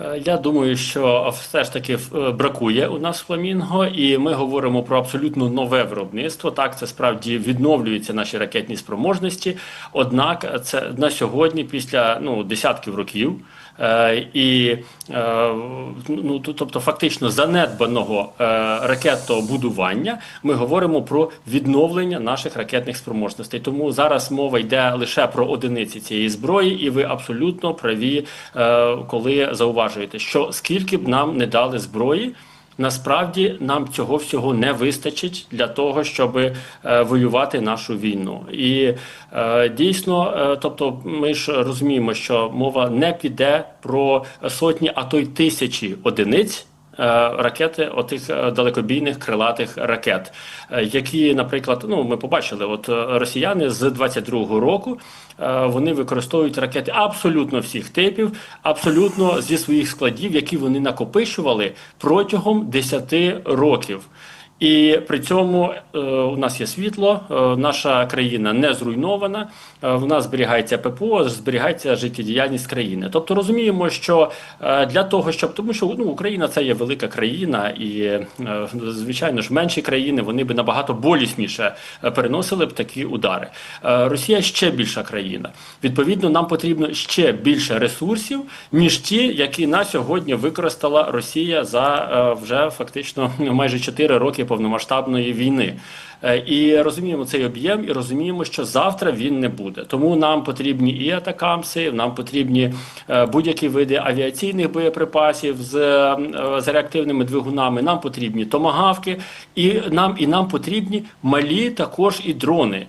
Е, Я думаю, що все ж таки е, бракує у нас фламінго, і ми говоримо про абсолютно нове виробництво. Так, це справді відновлюються наші ракетні спроможності. Однак, це на сьогодні, після ну десятків років. Е, і е, ну, тобто фактично занедбаного е, ракетобудування, ми говоримо про відновлення наших ракетних спроможностей. Тому зараз мова йде лише про одиниці цієї зброї, і ви абсолютно праві, коли зауважуєте, що скільки б нам не дали зброї. Насправді нам цього всього не вистачить для того, щоб е, воювати нашу війну. І е, дійсно, е, тобто, ми ж розуміємо, що мова не піде про сотні, а то й тисячі одиниць. Е, Ракети отих е, далекобійних крилатих ракет, е, які, наприклад, ну ми побачили, от росіяни з 22-го року вони використовують ракети абсолютно всіх типів, абсолютно зі своїх складів, які вони накопичували протягом 10 років. І при цьому е, у нас є світло, е, наша країна не зруйнована, е, в нас зберігається ППО, зберігається життєдіяльність країни. Тобто розуміємо, що е, для того, щоб тому, що ну Україна це є велика країна, і е, звичайно ж менші країни вони би набагато болісніше е, переносили б такі удари. Е, Росія ще більша країна. Відповідно, нам потрібно ще більше ресурсів, ніж ті, які на сьогодні використала Росія за е, вже фактично майже 4 роки повномасштабної війни. Е, І розуміємо цей об'єм, і розуміємо, що завтра він не буде. Тому нам потрібні і атакамси, нам потрібні е, будь-які види авіаційних боєприпасів з, е, з реактивними двигунами. Нам потрібні томагавки, і нам і нам потрібні малі також і дрони.